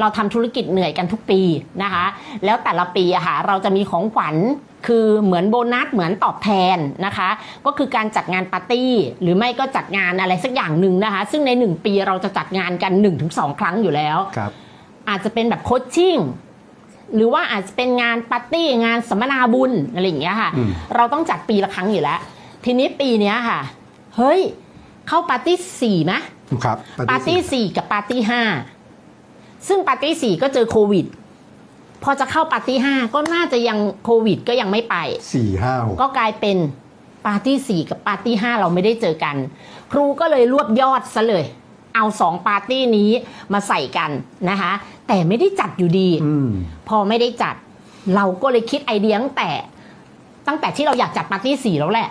เราทำธุรกิจเหนื่อยกันทุกปีนะคะ แล้วแต่ละปีอะค่ะเราจะมีของขวัญคือเหมือนโบนัสเหมือนตอบแทนนะคะ ก็คือการจัดงานปาร์ตี้ หรือไม่ก็จัดงานอะไรสักอย่างหนึ่งนะคะ ซึ่งใน 1 ปีเราจะจัดงานกัน 1-2 ครั้งอยู่แล้วครับอาจจะเป็นแบบโคชชิ่งหรือว่าอาจจะเป็นงานปาร์ตี้งานสัมมนาบุญอะไรอย่างเงี้ยค่ะอืมเราต้องจัดปีละครั้งอยู่แล้ว ทีนี้ปีเนี้ยค่ะ เฮ้ย เข้าปาร์ตี้สี่ไหมครับปาร์ตี้สี่กับปาร์ตี้ห้า ซึ่งปาร์ตี้สี่ก็เจอโควิด พอจะเข้าปาร์ตี้ห้าก็น่าจะยังโควิดก็ยังไม่ไป สี่ห้าหกก็กลายเป็นปาร์ตี้สี่กับปาร์ตี้ห้าเราไม่ได้เจอกัน ครูก็เลยรวบยอดซะเลย เอาสองปาร์ตี้นี้มาใส่กันนะคะ แต่ไม่ได้จัดอยู่ดี อืม พอไม่ได้จัด เราก็เลยคิดไอเดียตั้งแต่ ตั้งแต่ที่เราอยากจัดปาร์ตี้สี่แล้วแหละ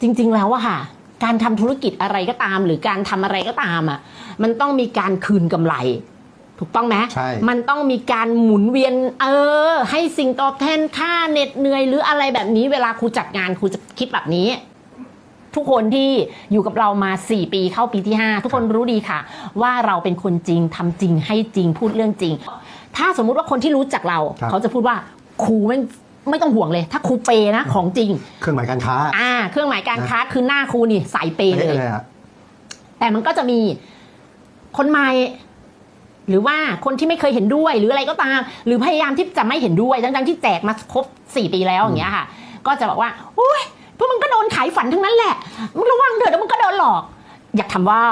จริง ๆ แล้วอะค่ะ การทำธุรกิจอะไรก็ตาม หรือการทำอะไรก็ตามอะมันต้องมีการคืนกำไร ถูกต้องไหมใช่มันต้องมีการหมุนเวียน เออ ให้สิ่งตอบแทนค่าเหน็ดเหนื่อยหรืออะไรแบบนี้ เวลาครูจัดงานครูจะคิดแบบนี้ ทุกคนที่อยู่กับเรามา 4 ปีเข้าปีที่ 5 ทุกคนรู้ดีค่ะ ว่าเราเป็นคนจริงทำจริงให้จริงพูดเรื่องจริง ถ้าสมมุติว่าคนที่รู้จักเราครับเขาจะพูดว่าครูไม่ ไม่ต้องห่วงเลย ถ้าครูเปย์นะของจริง เครื่องหมายการค้า อ่า เครื่องหมายการค้าคือหน้าครูนี่สายเปย์เลยเลยอะแต่มันก็จะมีคนใหม่หรือว่าคนที่ไม่เคยเห็นด้วยหรืออะไรก็ตาม หรือพยายามที่จะไม่เห็นด้วยทั้งๆที่แจกมาครบสี่ปีแล้วอย่างเงี้ยค่ะ ก็จะบอกว่าโอ้ยพวกมึงก็โดนขายฝันทั้งนั้นแหละมึงระวังเถอะเดี๋ยวมึงก็โดนหลอก อยากทำว่า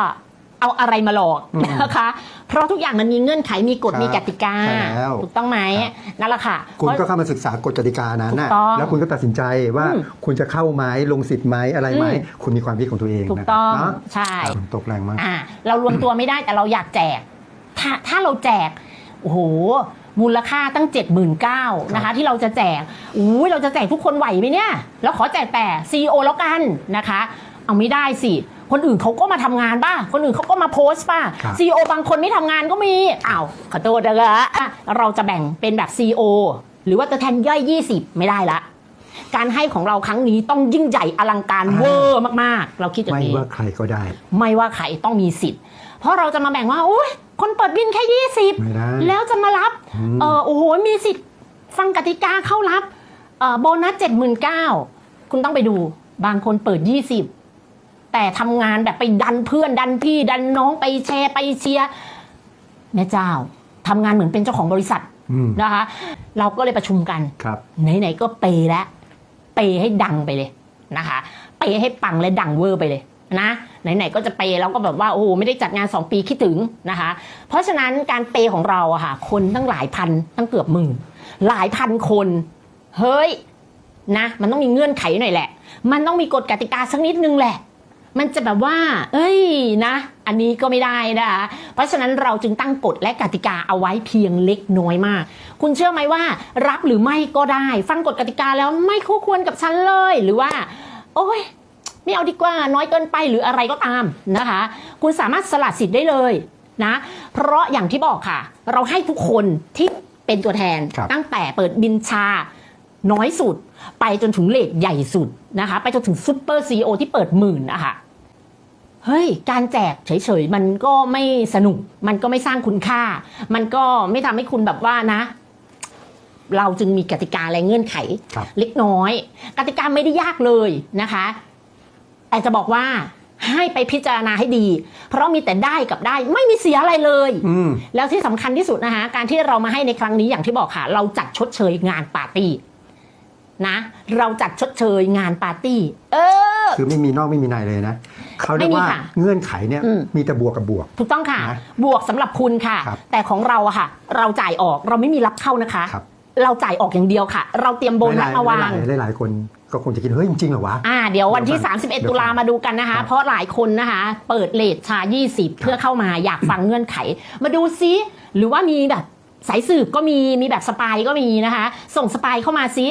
เอาอะไรมาหลอกนะคะ เพราะทุกอย่างมันมีเงื่อนไขมีกฎมีกติกาใช่แล้วถูกต้องไหมนั่นแหละค่ะ คุณเพก็ราะเข้ามาศึกษากฎกติกานั้นนะถูกต้องแล้วคุณก็ตัดสินใจว่าอืมคุณจะเข้าไหมลงสิทธิ์ไหมอะไรไหมอืมคุณมีความคิดของตัวเองถูกนะต้องเนาะใช่ครับตกแรงมากอ่าเรารวมตัวไม่ได้แต่เราอยากแจก ถ้าถ้าเราแจกโอ้โหมูลค่าตั้ง 7 9 0 0 0นะคะ ที่เราจะแจกอุ้ยเราจะแจกทุกคนไหวไหมเนี่ย แล้วขอแจกแต่ CEO แล้วกันนะคะ เอาไม่ได้สิ คนอื่นเขาก็มาทำงานป่ะ คนอื่นเขาก็มาโพสต์ป่ะครับ CEO บางคนไม่ทำงานก็มีอ้าวขอโทษนะคะอะเราจะแบ่งเป็นแบบ CEO หรือว่าตัวแทนย่อย 20 ไม่ได้ละ การให้ของเราครั้งนี้ต้องยิ่งใหญ่อลังการเวอร์มากๆ เราคิดอย่างไม่นี้ว่าใครก็ได้ ไม่ว่าใครต้องมีสิทธิ์ เพราะเราจะมาแบ่งว่าโอ้ยคนเปิดบินแค่ยี่สิบไม่ได้แล้วจะมารับอืมเออโอ้โหมีสิทธิ์ฟังกติกาเข้ารับเอ่อโบนัสเจ็ดหมื่นเก้าคุณต้องไปดูบางคนเปิดยี่สิบ แต่ทำงานแบบไปดันเพื่อนดันพี่ดันน้องไปแชร์ไปเชียร์แม่เจ้าทำงานเหมือนเป็นเจ้าของบริษัทอืมนะคะ เราก็เลยประชุมกันครับไหนๆก็เปย์แล้วเปย์ให้ดังไปเลยนะคะ เปย์ให้ปังและดังเวอร์ไปเลยนะไหนๆก็จะเปย์แล้วก็แบบว่าโอ้โหไม่ได้จัดงาน 2 ปีคิดถึงนะคะ เพราะฉะนั้นการเปย์ของเราอะค่ะ คนตั้งหลายพันตั้งเกือบหมื่นหลายพันคน เฮ้ยนะ มันต้องมีเงื่อนไขหน่อยแหละ มันต้องมีกฎกติกาสักนิดนึงแหละ มันจะแบบว่า เอ้ยนะ อันนี้ก็ไม่ได้นะคะเพราะฉะนั้นเราจึงตั้งกฎและกติกาเอาไว้เพียงเล็กน้อยมาก คุณเชื่อไหมว่า รับหรือไม่ก็ได้ ฟังกฎกติกาแล้วไม่คู่ควรกับฉันเลย หรือว่า โอ้ยไม่เอาดีกว่าน้อยเกินไปหรืออะไรก็ตามนะคะ คุณสามารถสละสิทธิ์ได้เลยนะ เพราะอย่างที่บอกค่ะ เราให้ทุกคนที่เป็นตัวแทนครับตั้งแต่เปิดบินชาน้อยสุด ไปจนถึงเลทใหญ่สุดนะคะ ไปจนถึงซูเปอร์ซีอที่เปิดหมื่นนะคะ เฮ้ย การแจกเฉยๆ มันก็ไม่สนุก มันก็ไม่สร้างคุณค่า มันก็ไม่ทำให้คุณแบบว่านะ เราจึงมีกติกาและเงื่อนไขครับเล็กน้อย กติกาไม่ได้ยากเลยนะคะ แต่จะบอกว่าให้ไปพิจารณาให้ดี เพราะมีแต่ได้กับได้ไม่มีเสียอะไรเลยอืมแล้วที่สำคัญที่สุดนะคะ การที่เรามาให้ในครั้งนี้อย่างที่บอกค่ะ เราจัดชดเชยงานปาร์ตี้นะ เราจัดชดเชยงานปาร์ตี้ เออ คือไม่มีนอกไม่มีในเลยนะ เขาเรียกไม่มีว่าค่ะเงื่อนไขเนี่ยอืมมีแต่บวกกับบวก ถูกต้องค่ะนะบวกสำหรับคุณค่ะครับแต่ของเราอะค่ะ เราจ่ายออกเราไม่มีรับเข้านะคะครับเราจ่ายออกอย่างเดียวค่ะ เราเตรียมโบนัสมาวางหลยๆหลายๆคนก็คงจะคิดเฮ้ยจริงๆเหรอวะอ่าเดี๋ยววันที่เดี๋ยวก่อน31 ตุลามาดูกันนะคะครับเพราะหลายคนนะคะ เปิดเลทชา 20 เพื่อเข้ามาอยากฟังเงื่อนไข มาดูซิ หรือว่ามีแบบสายสืบก็มีมีแบบสปายก็มีนะคะ ส่งสปายเข้ามาซิ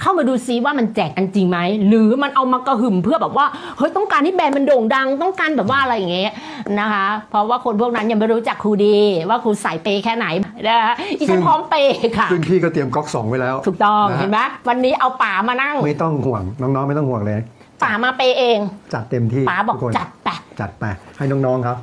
เข้ามาดูซิว่ามันแจกกันจริงไหมหรือมันเอามากระหึ่มเพื่อแบบว่าเฮ้ยต้องการให้แบรนด์มันโด่งดัง ต้องการแบบว่าอะไรอย่างเงี้ยนะคะ เพราะว่าคนพวกนั้นยังไม่รู้จักครูดี ว่าครูสายเปย์แค่ไหนนะคะอีฉันพร้อมเปย์ค่ะซึ่งพี่ก็เตรียมก๊อกสองไว้แล้ว ถูกต้องนะฮะเห็นไหมวันนี้เอาป๋ามานั่งไม่ต้องห่วงน้องๆไม่ต้องห่วงเลยป๋ามาเปย์เอง จัดเต็มที่ป๋าบอกทุคนจัดไปจัดไปให้น้องๆครับ